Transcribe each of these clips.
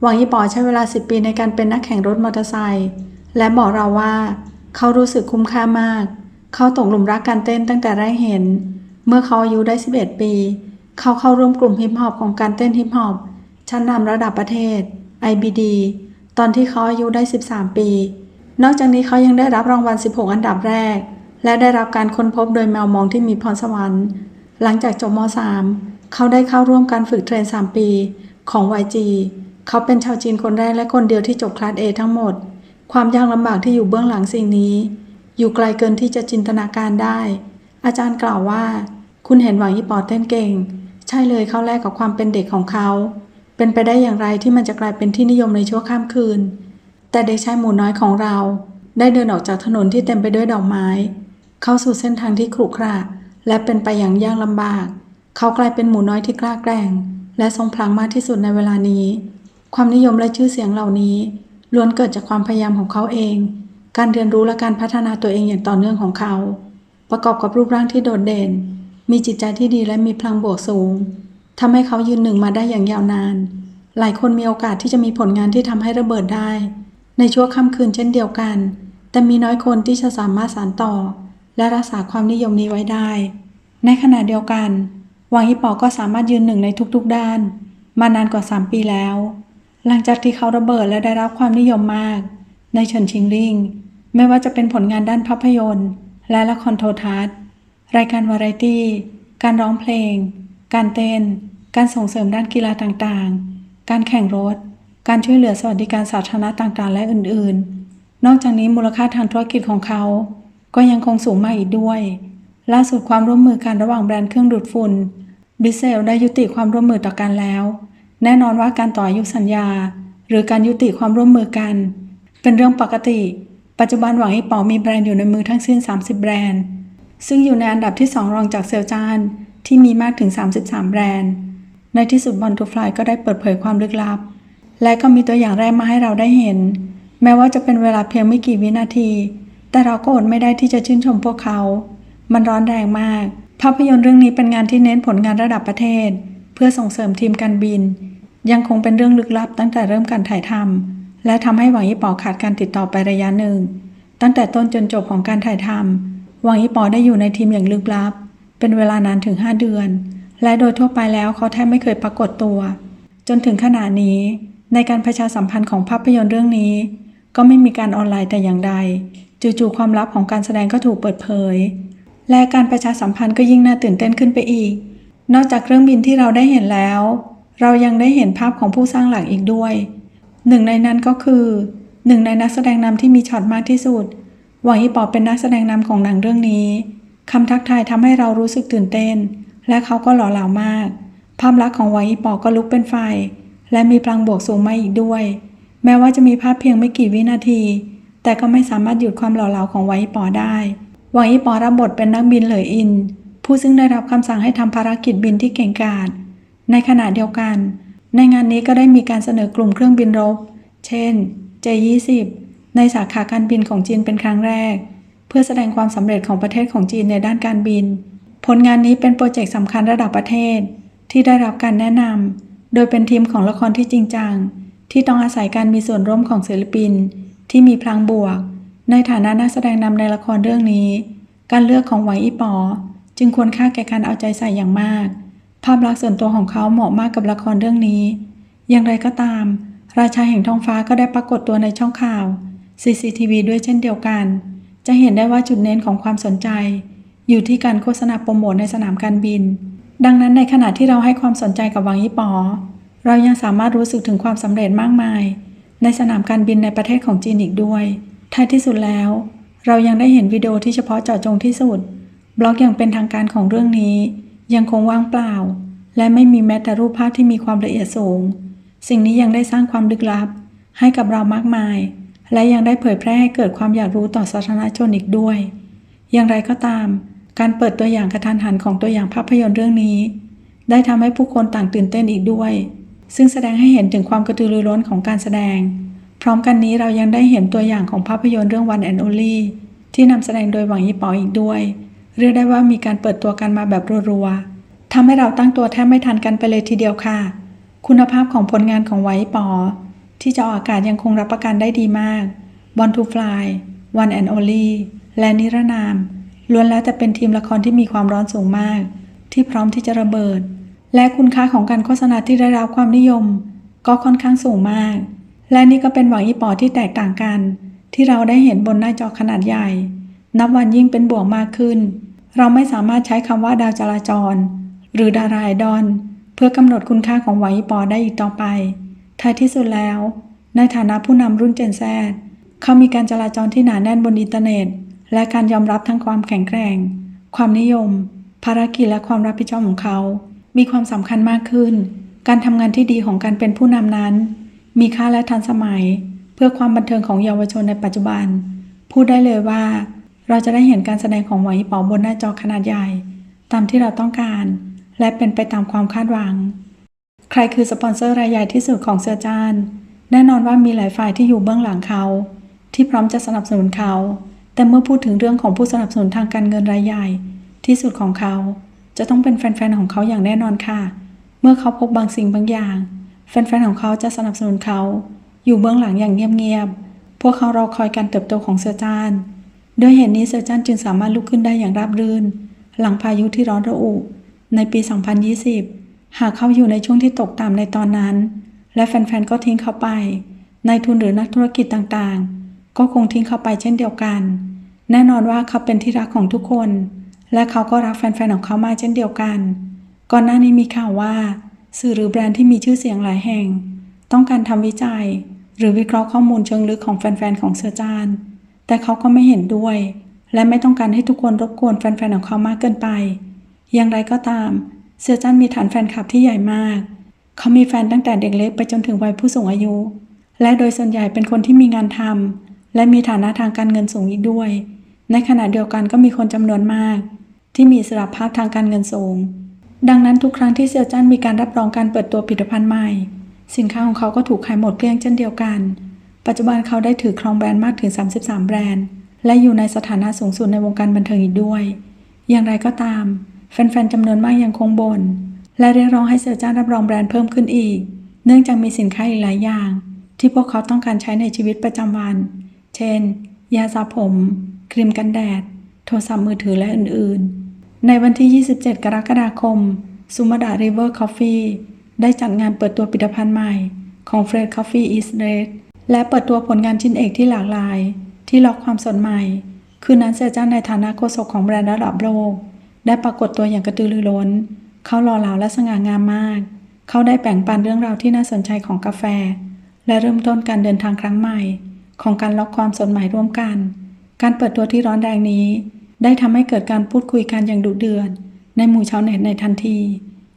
หวังยี่ปอใช้เวลา 10 ปีในการเป็นนักแข่งรถมอเตอร์ไซค์และบอกเราว่า เขารู้สึกคุ้มค่ามาก เขาตกหลุมรักการเต้นตั้งแต่แรกเห็น เมื่อเขาอายุได้ 11 ปี เขาเข้าร่วมกลุ่มฮิปฮอปของการเต้นฮิปฮอปชั้นนำระดับประเทศ IBD ตอนที่เขาอายุได้ 13 ปี นอกจากนี้เขายังได้รับรางวัล 16 อันดับแรก และได้รับการค้นพบโดยแมวมองที่มีพรสวรรค์ หลังจากจบม .3 เขาได้เข้าร่วมการฝึกเทรน 3 ปีของ YG เขาเป็นชาวจีนคนแรกและคนเดียวที่จบคลาส A ทั้งหมด ความยากลำบากที่อยู่เบื้องหลังสิ่งนี้ อยู่ไกลเกินที่จะจินตนาการได้ อาจารย์กล่าวว่า คุณเห็นหวังยี่ปอเต้นเก่ง ใช่เลยเขาแลกกับความเป็นเด็กของเขา เป็นไปได้อย่างไรที่มันจะกลายเป็นที่นิยมในชั่วข้ามคืน แต่เด็กชายหมูน้อยของเรา ได้เดินออกจากถนนที่เต็มไปด้วยดอกไม้ เข้าสู่เส้นทางที่ขรุขระและเป็นไปอย่างยากลำบาก เขากลายเป็นหมูน้อยที่กล้าแกร่ง และทรงพลังมากที่สุดในเวลานี้ ความนิยมและชื่อเสียงเหล่านี้ล้วนเกิดจากความพยายามของเขาเอง การเรียนรู้และการพัฒนาตัวเองอย่างต่อเนื่องของเขา ประกอบกับรูปร่างที่โดดเด่น มีจิตใจที่ดีและมีพลังบวกสูงทำให้เขายืนหนึ่งมาได้อย่างยาวนาน หลายคนมีโอกาสที่จะมีผลงานที่ทำให้ระเบิดได้ ในชั่วค่ำคืนเช่นเดียวกัน แต่มีน้อยคนที่จะสามารถสานต่อ และรักษาความนิยมนี้ไว้ได้ ในขณะเดียวกัน วังฮิปปอก็สามารถยืนหนึ่งในทุกๆด้าน มานานกว่า 3 ปีแล้ว หลังจากที่เขาระเบิดและได้รับความนิยมมาก ในเฉินชิงริงไม่ว่าจะเป็นผลงานด้านภาพยนตร์ และละครโทรทัศน์ รายการวาไรตี้ การร้องเพลง การเต้น การส่งเสริมด้านกีฬาต่างๆ การแข่งรถ การช่วยเหลือสวัสดิการสาธารณะต่างๆ และอื่นๆ นอกจากนี้มูลค่าทางธุรกิจของเขา ก็ยังคงสูงมากอีกด้วย ล่าสุดความร่วมมือกันระหว่างแบรนด์เครื่องดูดฝุ่นบิเซลได้ยุติความร่วมมือต่อกันแล้ว แน่นอนว่าการต่ออายุสัญญา หรือการยุติความร่วมมือกัน เป็นเรื่องปกติ ปัจจุบันหวังให้ปอมีแบรนด์อยู่ในมือทั้งสิ้น 30 แบรนด์ ซึ่งอยู่ในอันดับที่ 2 รองจากเซลจานที่มีมากถึง 33 แบรนด์ ในที่สุดบอลทูฟลายก็ได้เปิดเผยความลึกลับ และก็มีตัวอย่างแรกมาให้เราได้เห็น แม้ว่าจะเป็นเวลาเพียงไม่กี่วินาที แต่เราก็อดไม่ได้ที่จะชื่นชมพวกเขา มันร้อนแรงมาก ภาพยนตร์เรื่องนี้เป็นงานที่เน้นผลงานระดับประเทศ เพื่อส่งเสริมทีมการบิน ยังคงเป็นเรื่องลึกลับตั้งแต่เริ่มการถ่ายทำและทำให้หวังยี่ปอขาดการติดต่อไประยะหนึ่ง ตั้งแต่ต้นจนจบของการถ่ายทำหวังยี่ปอได้อยู่ในทีมอย่างลึกลับ เป็นเวลานานถึง 5 เดือน และโดยทั่วไปแล้วเขาแทบไม่เคยปรากฏตัว จนถึงขณะนี้ ในการประชาสัมพันธ์ของภาพยนตร์เรื่องนี้ ก็ไม่มีการออนไลน์แต่อย่างใดจู่ๆความลับของการแสดงก็ถูกเปิดเผย และการประชาสัมพันธ์ก็ยิ่งน่าตื่นเต้นขึ้นไปอีก นอกจากเครื่องบินที่เราได้เห็นแล้ว เรายังได้เห็นภาพของผู้สร้างหลักอีกด้วย หนึ่งในนั้นก็คือหนึ่งในนักแสดงนำที่มีช็อตมากที่สุด หวังอีปอเป็นนักแสดงนำของหนังเรื่องนี้คำทักทายทำให้เรารู้สึกตื่นเต้น และเขาก็หล่อเหลามาก ภาพลักษณ์ของหวังอีปอก็ลุกเป็นไฟ และมีพลังบวกสูงมาอีกด้วย แม้ว่าจะมีภาพเพียงไม่กี่วินาที แต่ก็ไม่สามารถหยุดความหล่อเหลาของหวังอีปอได้หวังอีปอรับบทเป็นนักบินเหลยอิน ผู้ซึ่งได้รับคำสั่งให้ทำภารกิจบินที่เก่งกาจ ในขณะเดียวกัน ในงานนี้ก็ได้มีการเสนอกลุ่มเครื่องบินรบ เช่น J20 ในสาขาการบินของจีนเป็นครั้งแรก เพื่อแสดงความสำเร็จของประเทศของจีนในด้านการบิน ผลงานนี้เป็นโปรเจกต์สำคัญระดับประเทศ ที่ได้รับการแนะนำโดยเป็นทีมของละครที่จริงจัง ที่ต้องอาศัยการมีส่วนร่วมของศิลปิน ที่มีพลังบวก ในฐานะนักแสดงนำในละครเรื่องนี้ การเลือกของหวังอีปอ จึงควรค่าแก่การเอาใจใส่อย่างมาก ภาพลักษณ์ส่วนตัวของเขาเหมาะมากกับละครเรื่องนี้ อย่างไรก็ตาม ราชาแห่งท้องฟ้าก็ได้ปรากฏตัวในช่องข่าว CCTV ด้วยเช่นเดียวกัน จะเห็นได้ว่าจุดเน้นของความสนใจ อยู่ที่การโฆษณาโปรโมทในสนามการบิน ดังนั้นในขณะที่เราให้ความสนใจกับวังยี่ปอ เรายังสามารถรู้สึกถึงความสำเร็จมากมาย ในสนามการบินในประเทศของจีนอีกด้วยท้ายที่สุดแล้ว เรายังได้เห็นวิดีโอที่เฉพาะเจาะจงที่สุด บล็อกอย่างเป็นทางการของเรื่องนี้ ยังคงว่างเปล่า และไม่มีแม้แต่รูปภาพที่มีความละเอียดสูง สิ่งนี้ยังได้สร้างความลึกลับ ให้กับเรามากมาย และยังได้เผยแพร่ให้เกิดความอยากรู้ต่อสาธารณชนอีกด้วย อย่างไรก็ตาม การเปิดตัวอย่างกระทันหันของตัวอย่างภาพยนตร์เรื่องนี้ ได้ทำให้ผู้คนต่างตื่นเต้นอีกด้วย ซึ่งแสดงให้เห็นถึงความกระตือรือร้นของการแสดง พร้อมกันนี้เรายังได้เห็นตัวอย่างของภาพยนตร์เรื่อง One and Only ที่นำแสดงโดยหวังยี่ปออีกด้วย เรียกได้ว่ามีการเปิดตัวกันมาแบบรัวๆทำให้เราตั้งตัวแทบไม่ทันกันไปเลยทีเดียวค่ะ คุณภาพของผลงานของไวปอ ที่จะออกอากาศยังคงรับประกันได้ดีมาก Born to Fly One and Only และนิรนาม ล้วนแล้วแต่เป็นทีมละครที่มีความร้อนสูงมาก ที่พร้อมที่จะระเบิด และคุณค่าของการโฆษณาที่ได้รับความนิยม ก็ค่อนข้างสูงมาก และนี่ก็เป็นหวังอีปอที่แตกต่างกัน ที่เราได้เห็นบนหน้าจอขนาดใหญ่ นับวันยิ่งเป็นบวกมากขึ้น เราไม่สามารถใช้คำว่าดาวจราจร หรือดาราไอดอลเพื่อกำหนดคุณค่าของหวปอได้อีกต่อไป ท้ายที่สุดแล้ว ในฐานะผู้นำรุ่นเจนแซดเขามีการจราจรที่หนาแน่นบนอินเทอร์เน็ต และการยอมรับทั้งความแข็งแกร่ง ความนิยม ภารกิจและความรับผิดชอบของเขา มีความสำคัญมากขึ้น การทำงานที่ดีของการเป็นผู้นำนั้น มีค่าและทันสมัย เพื่อความบันเทิงของเยาวชนในปัจจุบัน พูดได้เลยว่า เราจะได้เห็นการแสดงของหวังอีปอบนหน้าจอขนาดใหญ่ ตามที่เราต้องการ และเป็นไปตามความคาดหวัง ใครคือสปอนเซอร์รายใหญ่ที่สุดของเสือจาน แน่นอนว่ามีหลายฝ่ายที่อยู่เบื้องหลังเขา ที่พร้อมจะสนับสนุนเขา แต่เมื่อพูดถึงเรื่องของผู้สนับสนุนทางการเงินรายใหญ่ ที่สุดของเขา จะต้องเป็นแฟนๆของเขาอย่างแน่นอนค่ะ เมื่อเขาพบบางสิ่งบางอย่าง แฟนๆของเขาจะสนับสนุนเขา อยู่เบื้องหลังอย่างเงียบๆพวกเขารอคอยการเติบโตของเสือจาน ด้วยเหตุนี้เสือจานจึงสามารถลุกขึ้นได้อย่างราบรื่น หลังพายุที่ร้อนระอุ ในปี 2020 หากเขาอยู่ในช่วงที่ตกต่ำในตอนนั้น และแฟนๆ ก็ทิ้งเขาไปนายทุนหรือนักธุรกิจต่างๆ ก็คงทิ้งเขาไปเช่นเดียวกัน แน่นอนว่าเขาเป็นที่รักของทุกคน และเขาก็รักแฟนๆ ของเขามากเช่นเดียวกัน ก่อนหน้านี้มีข่าวว่า สื่อหรือแบรนด์ที่มีชื่อเสียงหลายแห่ง ต้องการทำวิจัย หรือวิเคราะห์ข้อมูลเชิงลึกของแฟนๆ ของเสือจาน แต่เขาก็ไม่เห็นด้วย และไม่ต้องการให้ทุกคนรบกวนแฟนๆของเขามากเกินไป อย่างไรก็ตาม เสือจันมีฐานแฟนคลับที่ใหญ่มาก เขามีแฟนตั้งแต่เด็กเล็กไปจนถึงวัยผู้สูงอายุ และโดยส่วนใหญ่เป็นคนที่มีงานทำและมีฐานะทางการเงินสูงอีกด้วย ในขณะเดียวกันก็มีคนจำนวนมาก ที่มีอิสรภาพทางการเงินสูง ดังนั้นทุกครั้งที่เซียวจันมีการรับรองการเปิดตัวผลิตภัณฑ์ใหม่ สินค้าของเขาก็ถูกขายหมดเกลี้ยงเช่นเดียวกัน ปัจจุบันเขาได้ถือครองแบรนด์มากถึง 33 แบรนด์ และอยู่ในสถานะสูงสุดในวงการบันเทิงอีกด้วย อย่างไรก็ตาม แฟนๆจำนวนมากยังคงบน่นและเรียกร้องให้เซอร์จ้ารับรองแบรนด์เพิ่มขึ้นอีก เนื่องจากมีสินค้าอีกหลายอย่าง ที่พวกเขาต้องการใช้ในชีวิตประจำวัน เช่น ยาสระผม ครีมกันแดด โทรศัพท์มือถือและอื่นๆ ในวันที่ 27 กรกฎาคมซูมาดาริเวอร์คอฟฟี่ได้จัดงานเปิดตัวผลิตภัณฑ์ใหม่ของ Fred Coffee is Red และเปิดตัวผลงานชิ้นเอกที่หลากหลาย ที่ล็อกความสนใหม่ คืนนั้นเซอร์จ้านในฐานะโฆษกของแบรนด์ระดับโลก ได้ปรากฏตัวอย่างกระตือรือร้น เขาหล่อเหลาและสง่างามมาก เขาได้แบ่งปันเรื่องราวที่น่าสนใจของกาแฟ และเริ่มต้นการเดินทางครั้งใหม่ ของการล็อกความสนใหม่ร่วมกัน การเปิดตัวที่ร้อนแรงนี้ ได้ทำให้เกิดการพูดคุยกันอย่างดุเดือดในหมู่ชาวเน็ตในทันที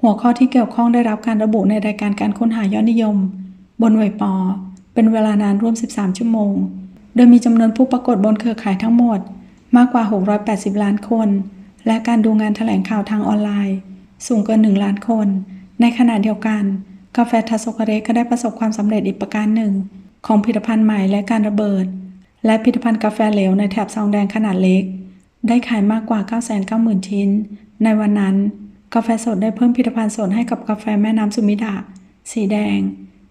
หัวข้อที่เกี่ยวข้องได้รับการระบุในรายการการค้นหายอดนิยม บนเว็บปอ เป็นเวลานานร่วม 13 ชั่วโมง โดยมีจำนวนผู้ปรากฏบนเครือข่ายทั้งหมด มากกว่า 680 ล้านคน และการดูงานแถลงข่าวทางออนไลน์ สูงเกิน 1 ล้านคน ในขณะเดียวกัน กาแฟทัสโซกเรก็ได้ประสบความสำเร็จอีกประการหนึ่ง ของผลิตภัณฑ์ใหม่และการระเบิด และผลิตภัณฑ์กาแฟเหลวในแถบซองแดงขนาดเล็ก ได้ขายมากกว่า 990,000 ชิ้น ในวันนั้น กาแฟสดได้เพิ่มผลิตภัณฑ์สดให้กับกาแฟแม่น้ำสุมิดะสีแดง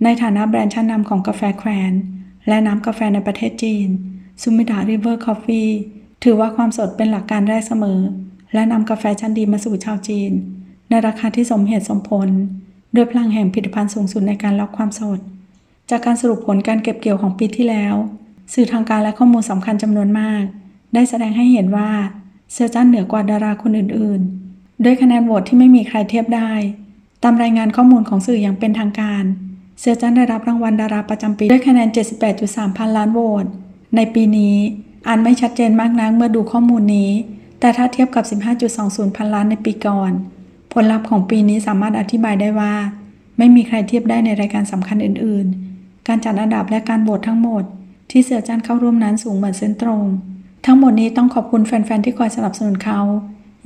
ในฐานะแบรนด์ชั้นนำของกาแฟแควนและน้ำกาแฟในประเทศจีนสุมิดะริเวอร์คอฟฟี่ถือว่าความสดเป็นหลักการแรกเสมอ และนำกาแฟชั้นดีมาสู่ชาวจีน ในราคาที่สมเหตุสมผล ด้วยพลังแห่งผลิตภัณฑ์สูงสุดในการล็อกความสด จากการสรุปผลการเก็บเกี่ยวของปีที่แล้ว สื่อทางการและข้อมูลสำคัญจำนวนมาก ได้แสดงให้เห็นว่าเซอร์จันเหนือกว่าดาราคนอื่นๆ ด้วยคะแนนโหวตที่ไม่มีใครเทียบได้ ตามรายงานข้อมูลของสื่ออย่างเป็นทางการ เซอร์จันได้รับรางวัลดาราประจำปี ด้วยคะแนน 78.3 พันล้านโหวต ในปีนี้อ่านไม่ชัดเจนมากนักเมื่อดูข้อมูลนี้ แต่ถ้าเทียบกับ 15.20 พันล้านในปีก่อน ผลลัพธ์ของปีนี้สามารถอธิบายได้ว่า ไม่มีใครเทียบได้ในรายการสำคัญอื่น ๆ การจัดอันดับและการโหวตทั้งหมด ที่เสือจันเข้าร่วมนั้นสูงเหมือนเส้นตรง ทั้งหมดนี้ต้องขอบคุณแฟน ๆ ที่คอยสนับสนุนเขา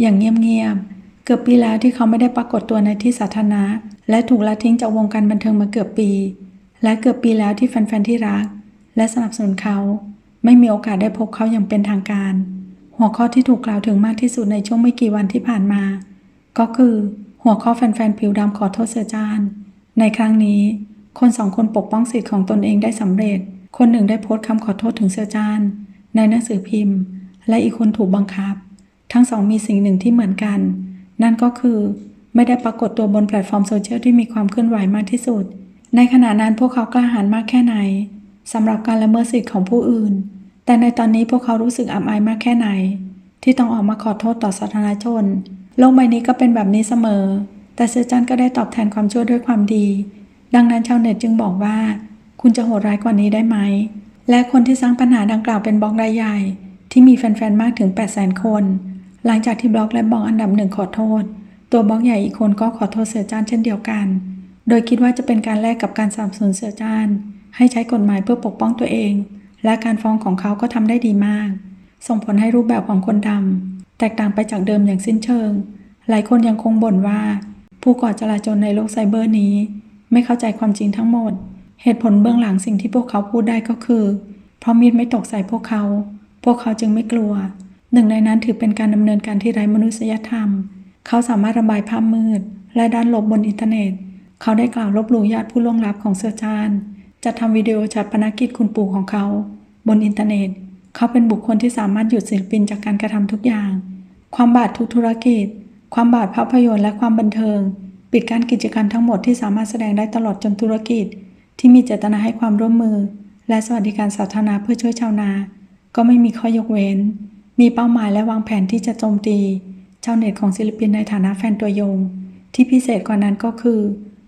อย่างเงียบ ๆ เกือบปีแล้วที่เขาไม่ได้ปรากฏตัวในที่สาธารณะ และถูกละทิ้งจากวงการบันเทิงมาเกือบปี และเกือบปีแล้วที่แฟนๆที่รัก และสนับสนุนเขา ไม่มีโอกาสได้พบเขาอย่างเป็นทางการ หัวข้อที่ถูกกล่าวถึงมากที่สุดในช่วงไม่กี่วันที่ผ่านมา ก็คือ หัวข้อแฟนๆผิวดำขอโทษเสือจานในครั้งนี้ คนสองคนปกป้องสิทธิ์ของตนเองได้สำเร็จ คนหนึ่งได้โพสต์คำขอโทษถึงเซอร์จานในหนังสือพิมพ์ และอีกคนถูกบังคับ ทั้งสองมีสิ่งหนึ่งที่เหมือนกัน นั่นก็คือไม่ได้ปรากฏตัวบนแพลตฟอร์มโซเชียลที่มีความเคลื่อนไหวมากที่สุด ในขณะนั้นพวกเขากล้าหาญมากแค่ไหนสำหรับการละเมิดสิทธิ์ของผู้อื่น แต่ในตอนนี้พวกเขารู้สึกอับอายมากแค่ไหน ที่ต้องออกมาขอโทษต่อสาธารณชน โลกใบนี้ก็เป็นแบบนี้เสมอ แต่เซอร์จันก็ได้ตอบแทนความชั่วด้วยความดี ดังนั้นชาวเน็ตจึงบอกว่า คุณจะโหดร้ายกว่านี้ได้ไหม และคนที่สร้างปัญหาดังกล่าวเป็นบล็อกรายใหญ่ ที่มีแฟนๆมากถึง 800,000 คน หลังจากที่บล็อกและบล็อกอันดับหนึ่งขอโทษ ตัวบล็อกใหญ่อีกคนก็ขอโทษเสือจานเช่นเดียวกัน โดยคิดว่าจะเป็นการแลกกับการสนับสนุนเสือจานให้ใช้กฎหมายเพื่อปกป้องตัวเอง และการฟ้องของเขาก็ทำได้ดีมาก ส่งผลให้รูปแบบของคนดำแตกต่างไปจากเดิมอย่างสิ้นเชิง หลายคนยังคงบ่นว่า ผู้ก่อจลาจลในโลกไซเบอร์นี้ ไม่เข้าใจความจริงทั้งหมด เหตุผลเบื้องหลังสิ่งที่พวกเขาพูดได้ก็คือ เพราะมีดไม่ตกใส่พวกเขา พวกเขาจึงไม่กลัว หนึ่งในนั้นถือเป็นการดำเนินการที่ไร้มนุษยธรรม เขาสามารถระบายภาพมืด และด้านลบบนอินเทอร์เน็ต เขาได้กล่าวลบหลู่ญาติผู้ล่วงลับของเซอร์จานจะทำวิดีโอจัดปนกิจคุณปู่ของเขา บนอินเทอร์เน็ต เขาเป็นบุคคลที่สามารถหยุดศิลปินจากการกระทำทุกอย่าง ความบาดทุกธุรกิจ ความบาดภาพยนตร์และความบันเทิง ปิดการกิจกรรมทั้งหมดที่สามารถแสดงได้ตลอดจนธุรกิจ ที่มีเจตนาให้ความร่วมมือ และสวัสดิการสาธารณะเพื่อช่วยชาวนา ก็ไม่มีข้อยกเว้น มีเป้าหมายและวางแผนที่จะโจมตีชาวเน็ตของศิลปินในฐานะแฟนตัวยง ที่พิเศษกว่านั้นก็คือ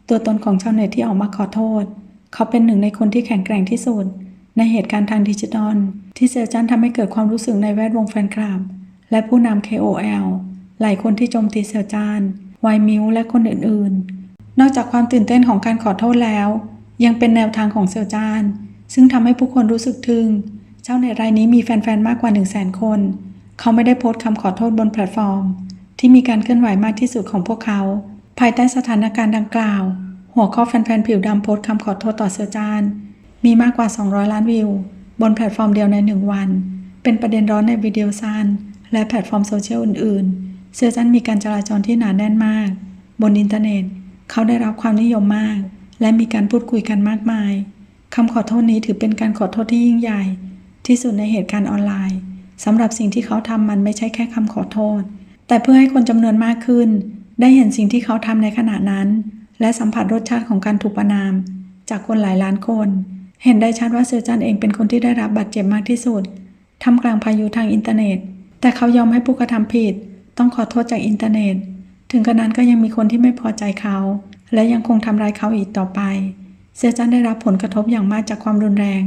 ตัวตนของชาวเน็ตที่ออกมาขอโทษ เขาเป็นหนึ่งในคนที่แข็งแกร่งที่สุด ในเหตุการณ์ทางดิจิทัล ที่เซอร์จันทำให้เกิดความรู้สึกในแวดวงแฟนคลับ และผู้นำ KOL หลายคนที่โจมตีเซอร์จานไวมิวและคนอื่นๆ นอกจากความตื่นเต้นของการขอโทษแล้ว ยังเป็นแนวทางของเซอร์จานซึ่งทำให้ผู้คนรู้สึกทึ่ง เจ้าเน็ตรายนี้มีแฟนๆ มากกว่า 1 0 0 0 0แคน เขาไม่ได้โพสต์คำขอโทษบนแพลตฟอร์ม ที่มีการเคลื่อนไหวมากที่สุดของพวกเขา ภายใต้สถานการณ์ดังกล่าว หัวข้อแฟนๆ ผิวดำโพสต์คำขอโทษต่อเซอร์จาน มีมากกว่า 200 ล้านวิว บนแพลตฟอร์มเดียวในหนึ่งวัน เป็นประเด็นร้อนในวิดีโอสั้นและแพลตฟอร์มโซเชียลอื่นๆเซอร์จันมีการจราจรที่หนาแน่นมาก บนอินเทอร์เน็ต เขาได้รับความนิยมมาก และมีการพูดคุยกันมากมายคำขอโทษนี้ถือเป็นการขอโทษที่ยิ่งใหญ่ ที่สุดในเหตุการณ์ออนไลน์สำหรับสิ่งที่เขาทำมันไม่ใช่แค่คำขอโทษ แต่เพื่อให้คนจำนวนมากขึ้น ได้เห็นสิ่งที่เขาทำในขณะนั้น และสัมผัสรสชาติของการถูกประนาม จากคนหลายล้านคน เห็นได้ชัดว่าเซอร์จันเองเป็นคนที่ได้รับบาดเจ็บมากที่สุดทำกลางพายุทางอินเทอร์เน็ต แต่เขายอมให้ผู้กระทำผิด ต้องขอโทษจากอินเทอร์เน็ต ถึงกระนั้นก็ยังมีคนที่ไม่พอใจเขา และยังคงทำร้ายเขาอีกต่อไป เซอร์จันได้รับผลกระทบอย่างมากจากความรุนแรง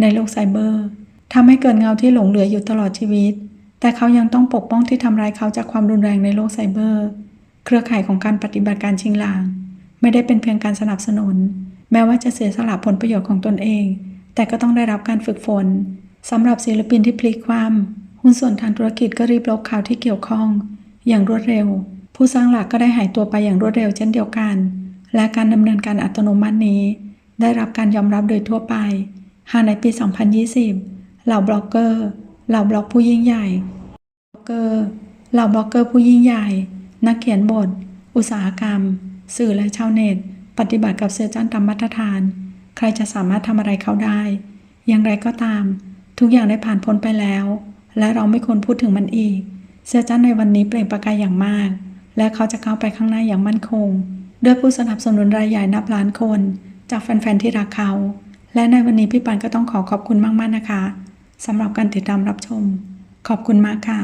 ในโลกไซเบอร์ ทำให้เกิดเงาที่หลงเหลืออยู่ตลอดชีวิต แต่เขายังต้องปกป้องที่ทำร้ายเขาจากความรุนแรงในโลกไซเบอร์ เครือข่ายของการปฏิบัติการชิงหลาง ไม่ได้เป็นเพียงการสนับสนุน แม้ว่าจะเสียสละผลประโยชน์ของตนเอง แต่ก็ต้องได้รับการฝึกฝนสำหรับศิลปินที่พลิกความหุ้นส่วนทางธุรกิจก็รีบลบข่าวที่เกี่ยวข้อง อย่างรวดเร็ว ผู้สร้างหลักก็ได้หายตัวไปอย่างรวดเร็วเช่นเดียวกัน และการดำเนินการอัตโนมัตินี้ ได้รับการยอมรับโดยทั่วไปหากในปี 2020 เหล่าบล็อกเกอร์ เหล่าบล็อกผู้ยิ่งใหญ่บล็อกเกอร์ เหล่าบล็อกเกอร์ผู้ยิ่งใหญ่ นักเขียนบท อุตสาหกรรม สื่อและชาวเน็ต ปฏิบัติกับเซอร์จันตามมาตรฐาน ใครจะสามารถทำอะไรเขาได้ อย่างไรก็ตาม ทุกอย่างได้ผ่านพ้นไปแล้ว และเราไม่ควรพูดถึงมันอีก เซอร์จันในวันนี้เปล่งประกายอย่างมาก และเขาจะก้าวไปข้างหน้าอย่างมั่นคง ด้วยผู้สนับสนุนรายใหญ่นับล้านคน จากแฟนๆที่รักเขาและในวันนี้พี่ปันก็ต้องขอขอบคุณมาก ๆ นะคะ สำหรับการติดตามรับชม ขอบคุณมากค่ะ